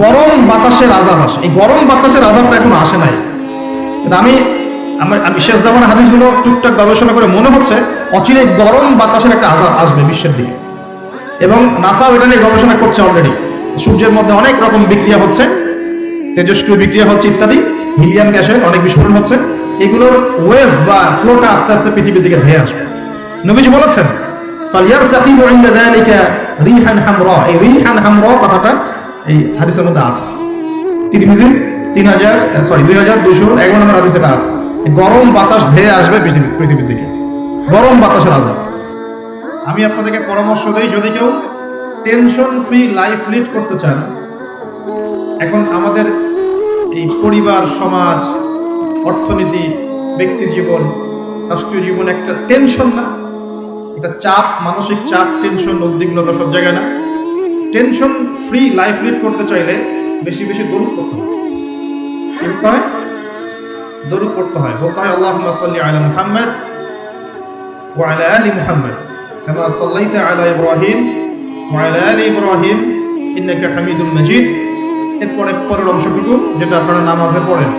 গরম বাতাসের আজাব আসে এই গরম বাতাসের আজাবটা এখন আসে নাই। আমি, আমার, আমি শেষ জামার হাদিসগুলো টুকটাক গবেষণা করে মনে হচ্ছে, অচিরে গরম বাতাসের একটা আজাব আসবে বিশ্বের দিকে। এবং নাসাও এটা নিয়ে গবেষণা করছে অলরেডি সূর্যের মধ্যে অনেক রকম বিক্রিয়া হচ্ছে, তেজস্ক্রিয় বিক্রিয়া হচ্ছে ইত্যাদি, হিলিয়াম গ্যাসের অনেক বিস্ফোরণ হচ্ছে। এগুলোর ওয়েভ বা ফ্লোটা আস্তে আস্তে পৃথিবীর দিকে ধেয়ে আসবে। নবীজি বলেছেন ফালিয়ার চাকিব ইনদা যালিকা রিহান হামরা। এই রিহান হামরা কথাটা এই হাদিসের মধ্যে আছে। তিরমিজি তিন হাজার সরি দুই হাজার দুশো এগারো নম্বর হাদিসে এটা আছে। গরম বাতাস ধেয়ে আসবে পৃথিবী পৃথিবীর দিকে। গরম বাতাসের আজাব। আমি আপনাদেরকে পরামর্শ দিই, যদি কেউ টেনশন ফ্রি লাইফ লিড করতে চান, এখন আমাদের এই পরিবার, সমাজ, অর্থনীতি, ব্যক্তি জীবন, রাষ্ট্রীয় জীবন একটা টেনশন না। এটা চাপ, মানসিক চাপ টেনশন উদ্বিগ্নতা সব জায়গায় না। টেনশন ফ্রি লাইফ লিড করতে চাইলে বেশি বেশি দরুদ করতে হয় কি করতে হয় দরুদ করতে হয় বলতে হয় আল্লাহ সাল্লি আলা মুহাম্মদ وعلى آل محمد كما صليت على إبراهيم وعلى آل إبراهيم إنك حميد مجيد এরপরে পরের অংশটুকু যেটা আপনারা নামাজে পড়েন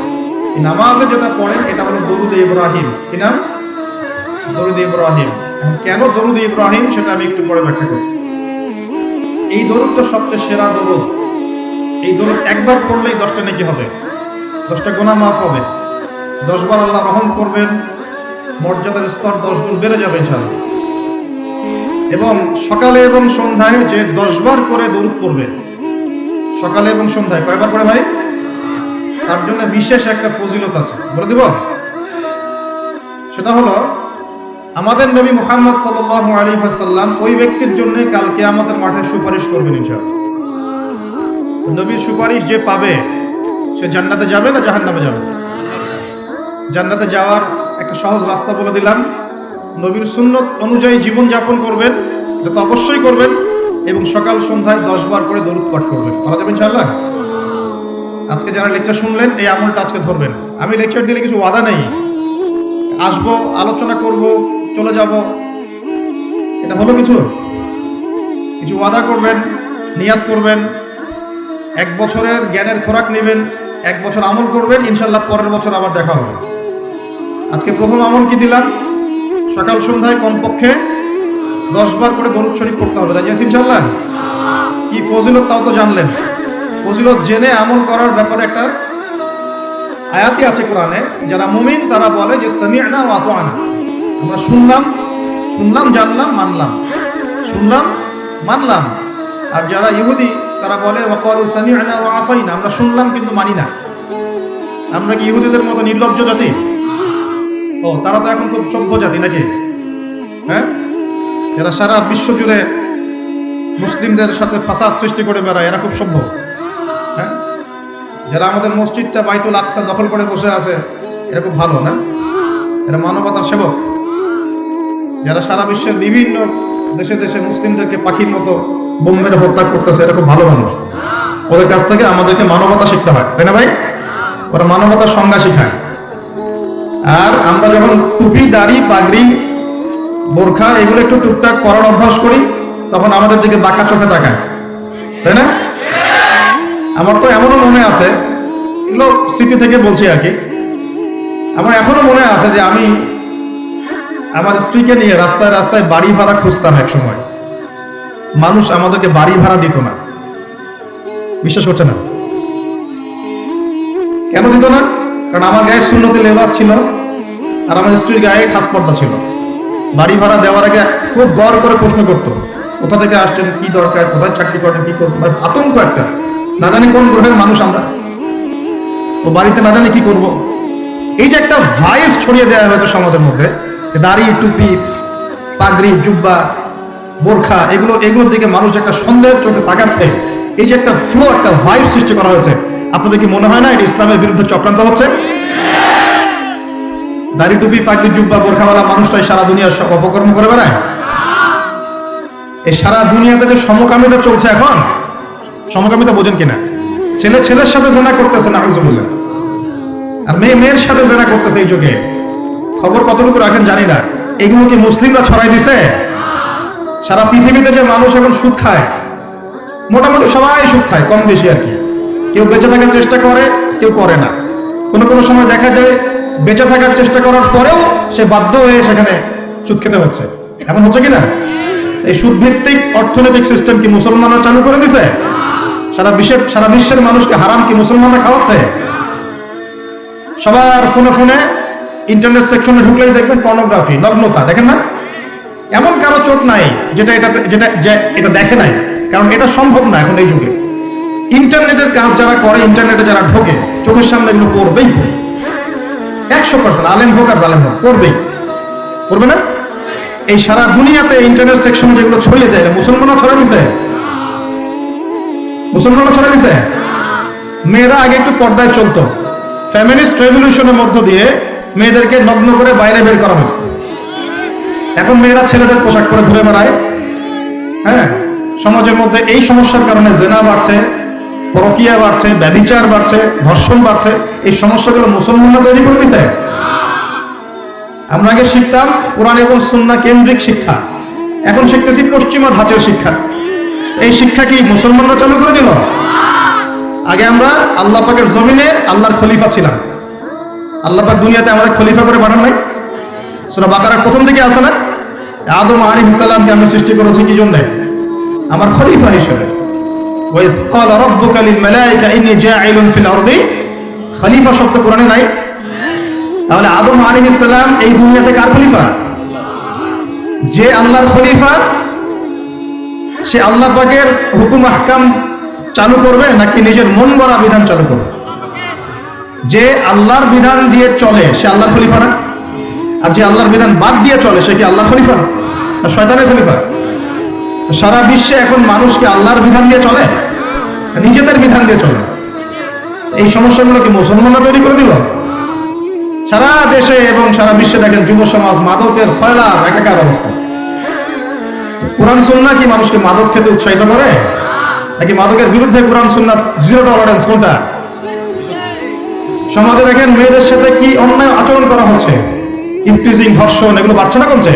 এই নামাজে যেটা পড়েন এটা হলো দরুদ ইব্রাহিম কি নাম দরুদ ইব্রাহিম এখন কেন দরুদ ইব্রাহিম সেটা আমি একটু পরে ব্যাখ্যা করছি এই দরুদটা সবচেয়ে সেরা দরুদ এই দরুদ একবার পড়লেই দশটা নাকি হবে। দশটা গোনা মাফ হবে। দশবার আল্লাহ রহম করবেন, মর্যাদার স্তর দশ গুণ বেড়ে যাবে ইনশাআল্লাহ। এবং সকালে এবং সন্ধ্যায় যে দশবার করে দরুদ পড়বে, সকালে এবং সন্ধ্যায় কয়বার করে ভাই? তার জন্য বিশেষ একটা ফজিলত আছে। বলে দিব? সেটা হলো আমাদের নবী মুহাম্মদ সাল্লাল্লাহু আলাইহি ওয়াসাল্লাম ওই ব্যক্তির জন্য কালকে আমাদের মাঠে সুপারিশ করবেন ইনশাআল্লাহ। নবীর সুপারিশ যে পাবে, সে জান্নাতে যাবে না জাহান্নামে যাবে? জান্নাতে যাওয়ার একটা সহজ রাস্তা বলে দিলাম। নবীর সুন্নত অনুযায়ী জীবন যাপন করবেন, এটা তো অবশ্যই করবেন, এবং সকাল সন্ধ্যায় দশ বার করে দরুদ পাঠ করবেন। ভালো যাবেন ইনশাআল্লাহ? আজকে যারা লেকচার শুনলেন, এই আমলটা আজকে ধরবেন। আমি লেকচার দিলে কিছু ওয়াদা নেই। আসব, আলোচনা করব চলে যাব। এটা হলো কিছু? কিছু ওয়াদা করবেন নিয়াত করবেন, এক বছরের জ্ঞানের খোরাক নেবেন, এক বছর আমল করবেন ইনশাল্লাহ পরের বছর আবার দেখা হবে। আজকে প্রথম আমল কি দিলাম? সকাল সন্ধ্যায় কমপক্ষে দশ বার করে দরুদ শরীফ করতে হবে, রাজি আছি ইনশাল্লাহ কি ফজিলত তাও তো জানলেন। ফজিলত জেনে আমল করার ব্যাপারে একটা আয়াতি আছে কোরআনে, যারা মুমিন তারা বলে যে, সামিআনা ওয়া আতানা আমরা শুনলাম শুনলাম, জানলাম, মানলাম। শুনলাম, মানলাম। আর যারা ইহুদি, তারা বলে, ওয়াকালু সামিআনা ওয়া আসাইনা। আমরা শুনলাম কিন্তু মানি না। আমরা কি ইহুদিদের মতো নির্লজ্জ জাতি? ও, তারা তো এখন খুব সভ্য জাতি নাকি? হ্যাঁ? এরা সারা বিশ্ব জুড়ে মুসলিমদের সাথে ফাসাদ সৃষ্টি করে বেড়ায়, এরা খুব সভ্য। হ্যাঁ? যারা আমাদের মসজিদটা বাইতুল আকসা দখল করে বসে আছে, এরা খুব ভালো, না? এরা মানবতার সেবক। যারা সারা বিশ্বের বিভিন্ন দেশে দেশে মুসলিমদেরকে পাখির মতো বোম্বের হত্যা করতেছে, এরা খুব ভালো মানুষ। ওদের কাছ থেকে আমাদেরকে মানবতা শিখতে হয়, তাই না ভাই? ওরা মানবতার সংজ্ঞা শিখায়। আর আমরা যখন টুপি, দাড়ি, পাগড়ি, বোরখা এগুলো একটু টুকটাক করার অভ্যাস করি, তখন আমাদের দিকে বাঁকা চোখে তাকায়। তাই না? আমার তো এমনও মনে আছে, এগুলো স্মৃতি থেকে বলছি আর কি। আমার এখনও মনে আছে যে আমি আমার স্ত্রীকে নিয়ে রাস্তায় রাস্তায় বাড়ি ভাড়া খুঁজতাম এক সময় মানুষ আমাদেরকে বাড়ি ভাড়া দিত না। বিশ্বাস করছে না? কেন দিত না? কারণ আমার গায়ে শূন্যতে লেবাস ছিল আর আমার স্ত্রীর গায়ে খাস পর্দা ছিল। বাড়ি ভাড়া দেওয়ার আগে খুব গড় করে প্রশ্ন করতো, কোথা থেকে আসছেন, কি দরকার, কোথায় চাকরি করেন, কি করবেন? মানে আতঙ্ক একটা। না জানি কোন গ্রহের মানুষ আমরা। ও বাড়িতে না জানি কি করব। এই যে একটা ভাইভ ছড়িয়ে দেওয়া হয়েছে সমাজের মধ্যে দাড়ি, টুপি, পাগড়ি, জুব্বা, বোরখা, এগুলো এগুলোর দিকে মানুষ একটা সন্দেহের চোখে তাকাচ্ছে। এই যে একটা ফ্লো একটা ভাইভ সৃষ্টি করা হয়েছে। আপনাদের কি মনে হয় না এটা ইসলামের বিরুদ্ধে চক্রান্ত হচ্ছে? দাড়ি, টুপি, পাগড়ি, জুব্বা, বোরখাওয়ালা মানুষটাই সারা দুনিয়ার সব অপকর্ম করে বেড়ায়। এই সারা দুনিয়াতে যে সমকামিতা চলছে এখন, সমকামিতা বোঝেন কিনা? ছেলে ছেলের সাথে জেনা করতেছে না আর মেয়ে মেয়ের সাথে জেনা করতেছে এই যুগে। খবর কতটুকু রাখেন জানি না। এগুলো কি মুসলিমরা ছড়াই দিছে? সারা পৃথিবীতে যে মানুষ এখন সুদ খায়, মোটামুটি সবাই সুদ খায়, কম বেশি আর কি। কেউ বেঁচে থাকার চেষ্টা করে, কেউ করে না। কোনো কোনো সময় দেখা যায়, বেঁচে থাকার চেষ্টা করার পরেও সে বাধ্য হয়ে সেখানে সুদ খেতে হচ্ছে। এমন হচ্ছে কি না? এই সুদ ভিত্তিক অর্থনৈতিক সিস্টেম কি মুসলমানরা চালু করে দিছে? সারা বিশ্বের সারা বিশ্বের মানুষকে হারাম কি মুসলমানরা খাওয়াচ্ছে? সবার ফোনে ফোনে ইন্টারনেট সেকশনে ঢুকলেই দেখবেন পর্নোগ্রাফি নগ্নতা, দেখেন না? এমন কারও চোখ নাই যেটা এটা যেটা এটা দেখে নাই, কারণ এটা সম্ভব না এখন এই যুগে। ইন্টারনেটের কাজ যারা করে, ইন্টারনেটে যারা ঢোকে, চোখের সামনে এগুলো করবেই একশো পার্সেন্ট আলেম হোক আর জালেম হোক করবেই করবে না? এই সারা দুনিয়াতে ইন্টারনেট সেকশনে যেগুলো ছড়িয়ে দেয় মুসলমানরা ছড়া দিছে? মুসলমানরা ছড়া দিছে? মেয়েরা আগে একটু পর্দায় চলতো। ফ্যামিলিস্ট রেভলিউশনের মধ্য দিয়ে মেয়েদেরকে নগ্ন করে বাইরে বের করা হয়েছে। এখন মেয়েরা ছেলেদের পোশাক পরে ঘুরে বেড়ায়। হ্যাঁ? সমাজের মধ্যে এই সমস্যার কারণে জেনা বাড়ছে, পরকিয়া বাড়ছে ব্যবিচার বাড়ছে, ধর্ষণ বাড়ছে। এই সমস্যাগুলো মুসলমানরা তৈরি করে দিছে? আমরা আগে শিখতাম কোরআন এবং সুন্না কেন্দ্রিক শিক্ষা। এখন শিখতেছি পশ্চিমা ধাঁচের শিক্ষা। এই শিক্ষা কি মুসলমানরা চালু করে দিল? আগে আমরা আল্লাহ পাকের জমিনে আল্লাহর খলিফা ছিলাম। আল্লাহ দুনিয়াতে আমাদের খলিফা করে পাঠান নাই। সুরা বাকারার প্রথম থেকে আসে না? আদম আলী ইসাল্লামকে আমি সৃষ্টি করেছি কি জন্য? আমার খলিফা হিসেবে। ওয়াইজ ক্বালা রাব্বুকা লিল মালাইকা ইন্নী জাইলুন ফিল আরদি। খলিফা শব্দ কোরআনে নাই? তাহলে আদম আলাইহিস সালাম এই দুনিয়াতে কার খলিফা? যে আল্লাহর খলিফা, সে আল্লাহ পাকের হুকুম আহকাম চালু করবে নাকি নিজের মন গড়া বিধান চালু করবে? যে আল্লাহর বিধান দিয়ে চলে, সে আল্লাহর খলিফা না? আর যে আল্লাহর বিধান বাদ দিয়ে চলে, সে কি আল্লাহর খলিফা? না, শয়তানের খলিফা। সারা বিশ্বে এখন মানুষকে আল্লাহর বিধান দিয়ে চলে? নিজেদের বিধান দিয়ে চলে? এই সমস্যাগুলো কি মুসলমানরা তৈরি করে দিল? সারা দেশে এবং সারা বিশ্বে দেখেন যুব সমাজ মাদকের সয়লাভ একাকার অবস্থা। কোরআন, সুন্না কি মানুষকে মাদক খেতে উৎসাহিত করে? নাকি মাদকের বিরুদ্ধে কোরআন সুন্না জিরো টলারেন্স কোনটা? সমাজে দেখেন মেয়েদের সাথে কি অন্যায় আচরণ করা হচ্ছে? ইফটিজিং ধর্ষণ, এগুলো বাড়ছে না কমছে?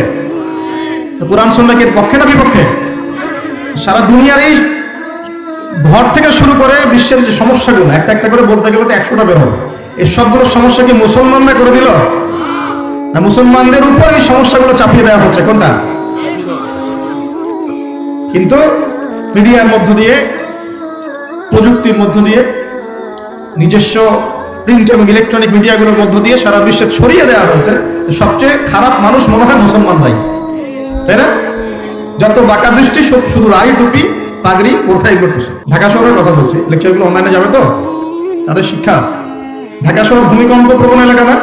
কোরআন সুন্না এর পক্ষে না বিপক্ষে? সারা দুনিয়ার এই ঘর থেকে শুরু করে বিশ্বের যে সমস্যাগুলো, একটা একটা করে বলতে গেলে তো একশোটা বের হবে। এই সবগুলো সমস্যা কি মুসলমানরা করে দিল? না মুসলমানদের উপর এই সমস্যাগুলো চাপিয়ে দেওয়া হচ্ছে? কোনটা? কিন্তু মিডিয়ার মধ্য দিয়ে, প্রযুক্তির মধ্য দিয়ে নিজস্ব প্রিন্ট এবং ইলেকট্রনিক মিডিয়াগুলোর মধ্য দিয়ে সারা বিশ্বে ছড়িয়ে দেওয়া হয়েছে। সবচেয়ে খারাপ মানুষ মনে হয় মুসলমান ভাই। তাই না? যত বাঁকা দৃষ্টি শুধু রাই টুপি, পাগড়ি বোরখাই করতেছে ঢাকা শহরের কথা বলছি। লেকচারগুলো অনলাইনে যাবে তো? তাদের শিক্ষা আছে। ঢাকা শহর ভূমিকম্প প্রবণ এলাকা না?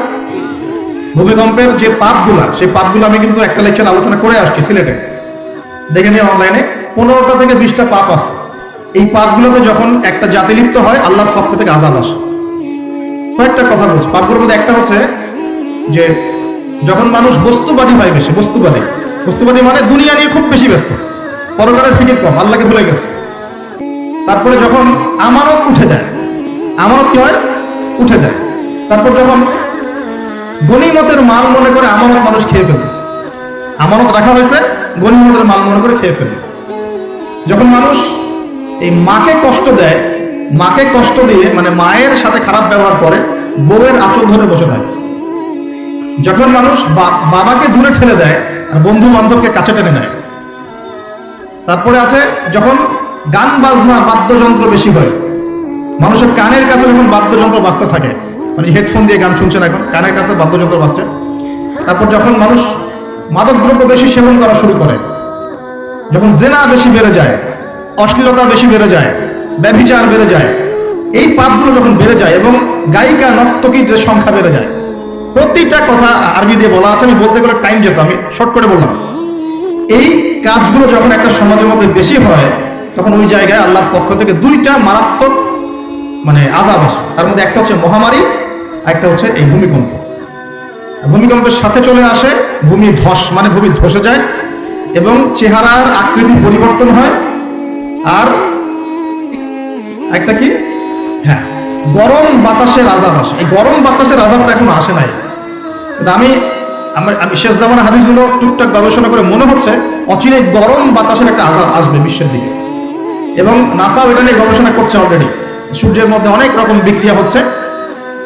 ভূমিকম্পের যে পাপগুলা, সেই পাপগুলো আমি কিন্তু একটা লেকচার আলোচনা করে আসছি সিলেটে। দেখে নিয়ে অনলাইনে পনেরোটা থেকে বিশটা পাপ আছে। এই পাপগুলোতে যখন একটা জাতি লিপ্ত হয়, আল্লাহর পক্ষ থেকে আজাব আসে। কয়েকটা কথা বলছি। পাপগুলোর মধ্যে একটা হচ্ছে যে, যখন মানুষ বস্তুবাদী হয় বেশি, বস্তুবাদী। বস্তুবাদী মানে দুনিয়া নিয়ে খুব বেশি ব্যস্ত। পরকালের ফিকির কম, আল্লাহকে ভুলে গেছে। তারপরে যখন আমানত উঠে যায়, আমানত কি হয়? উঠে যায়। তারপর যখন গনিমতের মাল মনে করে আমানত মানুষ খেয়ে ফেলতেছে। আমানত রাখা হয়েছে, গনিমতের মাল মনে করে খেয়ে ফেলে যখন মানুষ এই মাকে কষ্ট দেয় মাকে কষ্ট দিয়ে মানে মায়ের সাথে খারাপ ব্যবহার করে, বউয়ের আঁচল ধরে বসে থাকে। যখন মানুষ বাবাকে দূরে ঠেলে দেয়, আর বন্ধু বান্ধবকে কাছে টেনে নেয়। তারপরে আছে, যখন গান বাজনা, বাদ্যযন্ত্র বেশি হয়, মানুষের কানের কাছে যখন বাদ্যযন্ত্র বাজতে থাকে মানে হেডফোন দিয়ে গান শুনছেন এখন, কানের কাছে বাদ্যযন্ত্র বাজছে। তারপর যখন মানুষ মাদক দ্রব্য বেশি সেবন করা শুরু করে, যখন জেনা বেশি বেড়ে যায়, অশ্লীলতা বেশি বেড়ে যায় ব্যভিচার বেড়ে যায়। এই পাপগুলো যখন বেড়ে যায় এবং গায়িকা নর্তকীদের সংখ্যা বেড়ে যায়, প্রতিটা কথা আরবি দিয়ে বলা আছে, আমি বলতে গেলে টাইম যেত, আমি শর্ট করে বললাম। এই কাজগুলো যখন একটা সমাজের মধ্যে বেশি হয়, তখন ওই জায়গায় আল্লাহর পক্ষ থেকে দুইটা মারাত্মক মানে আজাব আসে। তার মধ্যে একটা হচ্ছে মহামারী একটা হচ্ছে এই ভূমিকম্প। ভূমিকম্পের সাথে চলে আসে, ভূমি ধস মানে ভূমি ধসে যায় এবং চেহারার আকৃতি পরিবর্তন হয়। আর একটা কি? হ্যাঁ। গরম বাতাসের আজাব আসে এই গরম বাতাসের আজাবটা এখনও আসে নাই। আমি, আমার, আমি শেষ জামানা হাদিসগুলো টুকটাক গবেষণা করে মনে হচ্ছে অচিরে গরম বাতাসের একটা আজাব আসবে বিশ্বের দিকে। এবং নাসাও এটা নিয়ে গবেষণা করছে অলরেডি সূর্যের মধ্যে অনেক রকম বিক্রিয়া হচ্ছে।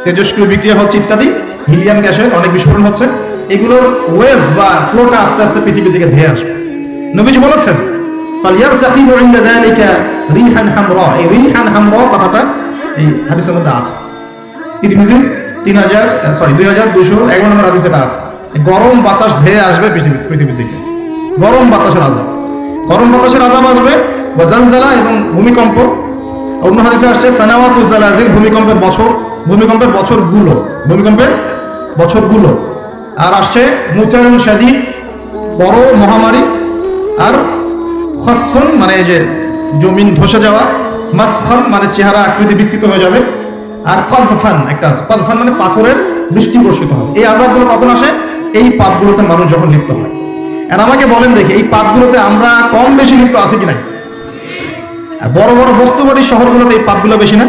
তেজস্ক্রিয় বিক্রিয়া হচ্ছে ইত্যাদি। হিলিয়াম গ্যাসের অনেক বিস্ফোরণ হচ্ছে। এগুলোর ওয়েভ বা ফ্লোটা আস্তে আস্তে পৃথিবীর দিকে ধেয়ে আসবে। নবীজি বলেছেন এই রিহান হামরা কথাটা এই হাদিসের মধ্যে আছে। তিন হাজার সরি দুই হাজার দুশো এগারো নম্বর হাদিস এটা আছে। গরম বাতাস ধেয়ে আসবে পৃথিবী পৃথিবীর দিকে। গরম বাতাসের আজাব। গরম বাতাসের আজাব আসবে জালজালা এবং ভূমিকম্প। অন্য হাদিসে আসছে, সানাওয়াত জালাজিল, ভূমিকম্পের বছর ভূমিকম্পের বছরগুলো ভূমিকম্পের বছরগুলো আর আসছে মুচায়ন শাদী বড় মহামারী আর খসফন মানে যে জমিন ধসে যাওয়া, মাসফান মানে চেহারা আকৃতি বিকৃত হয়ে যাবে। আর কলফান একটা কলফান মানে পাথরের বৃষ্টি বর্ষিত হয়। এই আজাবগুলো কখন আসে? এই পাপগুলোতে মানুষ যখন লিপ্ত হয়। আর আমাকে বলেন দেখি, এই পাপগুলোতে আমরা কম বেশি লিপ্ত আছে কি নাই? বড় বড় বস্তুবাড়ি শহরগুলোতে এই পাপগুলো বেশি না।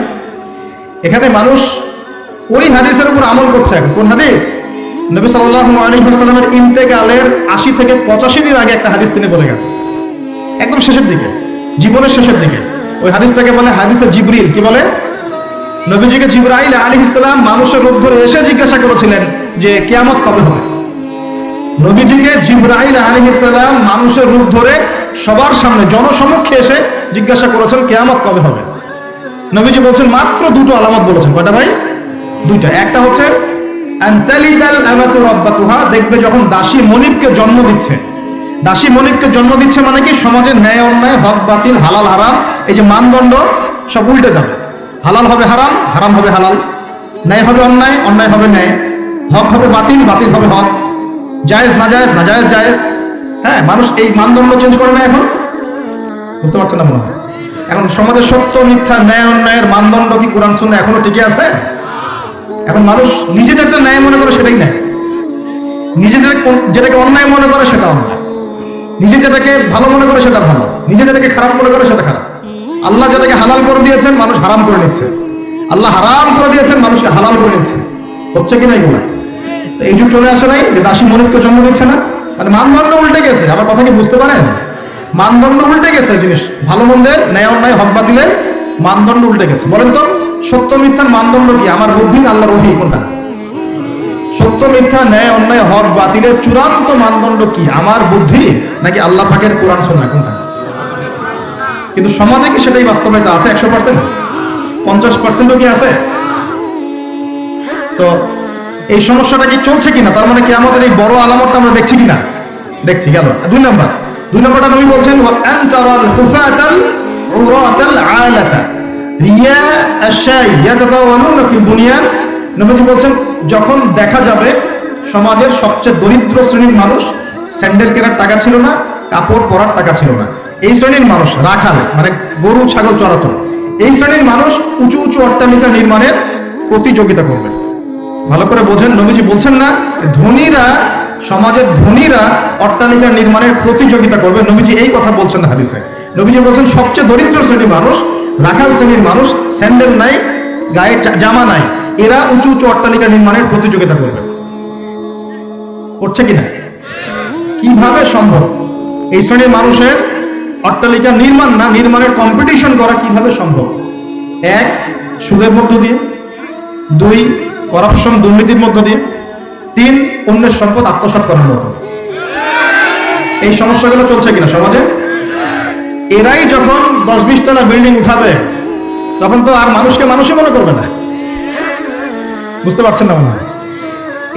এখানে মানুষ ওই হাদিসের উপর আমল করছে এখন। কোন হাদিস? নবী সাল্লাল্লাহু আলাইহি ওয়াসাল্লামের ইন্তেকালের আশি থেকে পঁচাশি দিন আগে একটা হাদিস তিনি বলে গেছেন। একদম শেষের দিকে, জীবনের শেষের দিকে। ওই হাদিসটাকে বলে হাদিসে জিবরিল, কি বলে? নবীজিকে জিব্রাইল আলাইহিস ইসলাম মানুষের রূপ ধরে এসে জিজ্ঞাসা করেছিলেন যে, কিয়ামত কবে হবে? নবীজিকে জিব্রাইল আলাইহিস সালাম মানুষের রূপ ধরে সবার সামনে, জনসমক্ষে এসে জিজ্ঞাসা করেছেন, কেয়ামত কবে হবে? নবীজি বলছেন, মাত্র দুটো আলামত বলেছেন। কয়টা ভাই? দুইটা। একটা হচ্ছে দেখবে যখন দাসী মনিবকে জন্ম দিচ্ছে দাসী মনিবকে জন্ম দিচ্ছে মানে কি? সমাজের ন্যায় অন্যায়, হক, বাতিল, হালাল, হারাম, এই যে মানদণ্ড, সব উল্টে যাবে। হালাল হবে হারাম হারাম হবে হালাল। ন্যায় হবে অন্যায় অন্যায় হবে ন্যায়। হক হবে বাতিল বাতিল হবে হক। জায়েজ, না জায়েজ না জায়েজ জায়েজ। হ্যাঁ মানুষ এই মানদণ্ড চেঞ্জ করে না এখন? বুঝতে পারছেন না মনে হয়? এখন সমাজের সত্য, মিথ্যা, ন্যায়, অন্যায়ের মানদণ্ড কি কোরআন শুনে এখনও টিকে আছে? এখন মানুষ নিজে যেটা ন্যায় মনে করে সেটাই ন্যায়। নিজে যেটা যেটাকে অন্যায় মনে করে সেটা অন্যায় নিজে যেটাকে ভালো মনে করে সেটা ভালো, নিজে যেটাকে খারাপ মনে করে সেটা খারাপ। আল্লাহ যেটাকে হালাল করে দিয়েছেন, মানুষ হারাম করে নিচ্ছে। আল্লাহ হারাম করে দিয়েছেন, মানুষকে হালাল করে নিচ্ছে। হচ্ছে কি না এগুলা এই যুগ চলে আসে নাই, যে দাসী মনিবকে জন্ম দিচ্ছে না। মানে মানদণ্ড উল্টে গেছে, আমার কথা কি বুঝতে পারেন? মানদণ্ড উল্টে গেছে জিনিস, ভালো মন্দের ন্যায় অন্যায় হক বাতিলের মানদণ্ড উল্টে গেছে। বলেন তো, সত্য মিথ্যার মানদণ্ড কি? আমার বুদ্ধি আল্লাহর ওহি কোনটা? সত্য মিথ্যা ন্যায় অন্যায় হক বাতিলের চূড়ান্ত মানদণ্ড কি? আমার বুদ্ধি? নাকি আল্লাহ পাকের কোরআন শোনা কোনটা কিন্তু সমাজে কি সেটাই বাস্তবায়িত আছে? একশো পার্সেন্ট পঞ্চাশ পার্সেন্টও কি আছে? তো এই সমস্যাটা কি চলছে কিনা? তার মানে কি আমাদের এই বড় আলামতটা আমরা দেখছি কিনা? দেখছি, গেল। দুই নাম্বার। দুই নাম্বারটা নবী বলছেন রিয়া আশাই ইয়াতাতাওয়ালুনা ফিল বুনিয়ান নবীজি বলছেন, যখন দেখা যাবে সমাজের সবচেয়ে দরিদ্র শ্রেণির মানুষ, স্যান্ডেল কেনার টাকা ছিল না, কাপড় পরার টাকা ছিল না। এই শ্রেণির মানুষ, রাখাল মানে গরু, ছাগল চড়াতো। এই শ্রেণির মানুষ উঁচু উঁচু অট্টালিকা নির্মাণের প্রতিযোগিতা করবে। ভালো করে বোঝেন, নবীজি বলছেন না, ধনীরা, সমাজের ধনীরা অট্টালিকা নির্মাণের প্রতিযোগিতা করবে। নবীজি এই কথা বলছেন হাদিসে। নবীজি বলছেন, সবচেয়ে দরিদ্র শ্রেণির মানুষ, রাখাল শ্রেণির মানুষ, স্যান্ডেল নাই, গায়ে জামা নাই। এরা উঁচু উঁচু অট্টালিকা নির্মাণের প্রতিযোগিতা করবে। করছে কিনা? কীভাবে সম্ভব? এই শ্রেণির মানুষের অট্টালিকা নির্মাণ না, নির্মাণের কম্পিটিশন করা কীভাবে সম্ভব? এক, সুদের মধ্য দিয়ে। দুই করাপশন দুর্নীতির মধ্য দিয়ে। তিন, অন্যের সম্পদ আত্মসাৎ করার মতো। এই সমস্যাগুলো চলছে কিনা সমাজে? এরাই যখন দশ বিশ তলা বিল্ডিং উঠাবে, তখন তো আর মানুষকে মানুষই মনে করবে না। বুঝতে পারছেন না মনে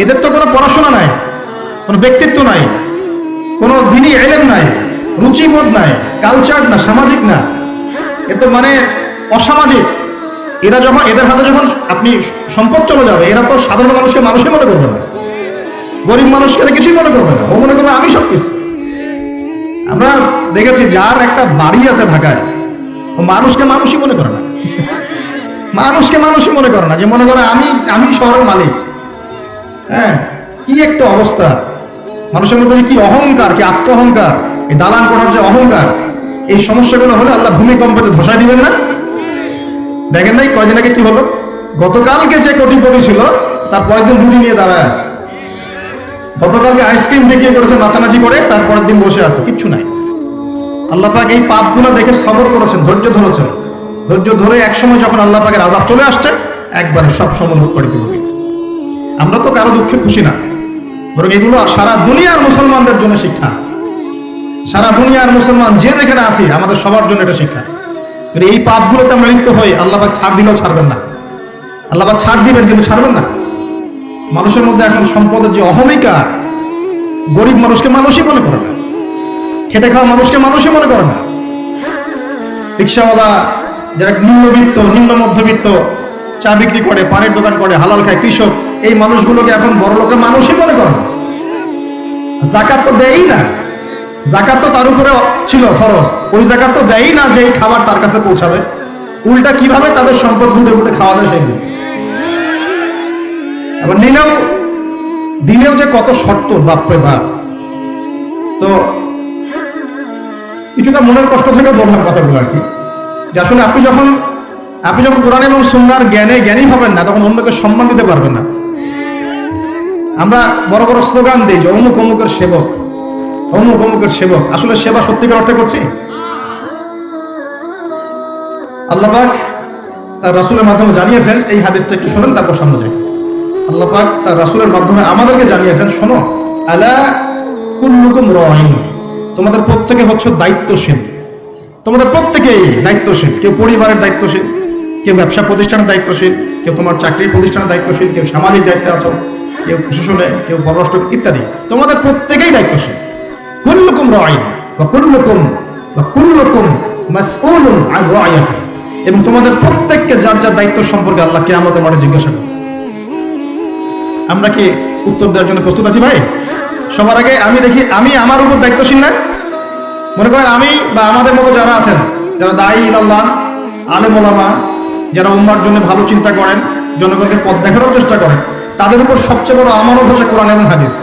এদের তো কোনো পড়াশোনা নাই, কোনো ব্যক্তিত্ব নাই, কোনো দিনই এলেম নাই, রুচিবোধ নাই কালচার না, সামাজিক না। এ তো মানে অসামাজিক। এরা যখন, এদের হাতে যখন আপনি সম্পদ চলে যাবে, এরা তো সাধারণ মানুষকে মানুষই মনে করবে না। গরিব মানুষকে কিছুই মনে করবে না। ও মনে করবে, আমি সব কিছু আমরা দেখেছি, যার একটা বাড়ি আছে ঢাকায়, ও মানুষকে মানুষই মনে করে না। মানুষকে মানুষই মনে করে না, যে মনে করে আমি আমি শহরের মালিক। হ্যাঁ কি একটা অবস্থা? মানুষের মধ্যে কি অহংকার, কি আত্ম অহংকার এই দালান করার যে অহংকার, এই সমস্যাগুলো হলে আল্লাহ ভূমিকম্পতে ধসাই দিবেন না? দেখেন নাই, কয়দিন আগে কি হলো? গতকালকে যে কোটিপতি ছিল, তার পরের দিন রুটি নিয়ে দাঁড়ায় আছে। গতকালকে আইসক্রিম বিক্রি করেছে, নাচানাচি করে তারপরের দিন বসে আছে, কিচ্ছু নাই। আল্লাহ পাক এই পাপগুলো দেখে সবর করেছেন, ধৈর্য ধরেছেন। ধৈর্য ধরে একসময় যখন আল্লাহ পাকের আজাব চলে আসছে, একবারে সব সময় উৎপাদিত হয়ে গেছে। আমরা তো কারও দুঃখে খুশি না। বরং এগুলো সারা দুনিয়ার মুসলমানদের জন্য শিক্ষা। সারা দুনিয়ার মুসলমান যে যেখানে আছি, আমাদের সবার জন্য এটা শিক্ষা। কিন্তু এই পাপগুলোতে আমরা লিপ্ত হই আল্লাহবাক ছাড় দিলেও ছাড়বেন না। আল্লাহবাক ছাড় দিবেন, কিন্তু ছাড়বেন না। মানুষের মধ্যে এখন সম্পদের যে অহমিকা, গরিব মানুষকে মানুষই মনে করে না। খেটে খাওয়া মানুষকে মানুষই মনে করে না। রিক্সাওয়ালা যারা নিম্নবিত্ত, নিম্ন মধ্যবিত্ত, চা বিক্রি করে, পানের দোকান করে, হালাল খায়, কৃষক, এই মানুষগুলোকে এখন বড় লোকের মানুষই মনে করে। জাকাত তো দেয়ই না। জাকাত তো তার উপরে ছিল ফরজ। ওই জাকাত তো দেয়ই না যে এই খাবার তার কাছে পৌঁছাবে। উল্টা কীভাবে তাদের সম্পদ গুটে গুটে খাওয়া যায় সেই আবার নিলেও, দিলেও যে কত শর্ত, বাপরে বাপ। তো কিছুটা মনের কষ্ট থেকে বললাম কথাগুলো আর কি। যে আসলে আপনি যখন আপনি যখন কোরআন এবং সুন্নার জ্ঞানে জ্ঞানী হবেন না, তখন অন্যকে সম্মান দিতে পারবেন না। আমরা বড় বড় স্লোগান দিই যে অমুক অমুকের সেবক, অমুক অমুকের সেবক। আসলে সেবা সত্যিকার অর্থে করছি? আল্লাহ পাক তার রাসূলের মাধ্যমে জানিয়েছেন, এই হাদিসটা একটু শোনেন, তারপর সামনে যাই। আল্লাহ পাক তার রাসূলের মাধ্যমে আমাদেরকে জানিয়েছেন, শোনো, আলা কুল্লুকুম রাইন, তোমাদের প্রত্যেকে হচ্ছে দায়িত্বশীল। তোমাদের প্রত্যেকেই দায়িত্বশীল। কেউ পরিবারের দায়িত্বশীল, কেউ ব্যবসা প্রতিষ্ঠানের দায়িত্বশীল, কেউ তোমার চাকরির প্রতিষ্ঠানের দায়িত্বশীল, কেউ সামাজিক দায়িত্বে আছো, কেউ প্রশাসনে, কেউ পররাষ্ট্র ইত্যাদি। তোমাদের প্রত্যেকেই দায়িত্বশীল। কুল্লুকুম রাইন বা কুল্লুকুম বা কুল্লুকুম এবং তোমাদের প্রত্যেককে যার যার দায়িত্ব সম্পর্কে আল্লাহ কে আমাদের মাঠে জিজ্ঞাসা আমরা কি উত্তর দেওয়ার জন্য প্রস্তুত আছি ভাই? সবার আগে আমি দেখি, আমি আমার উপর দায়িত্বশীল না? মনে করেন, আমি বা আমাদের মতো যারা আছেন, যারা দায়ী আল্লাহ আলেম ওলামা, যারা উম্মার জন্য ভালো চিন্তা করেন, জনগণকে পথ দেখানোর চেষ্টা করেন, তাদের উপর সবচেয়ে বড় আমানত হচ্ছে কোরআন এবং হাদিস।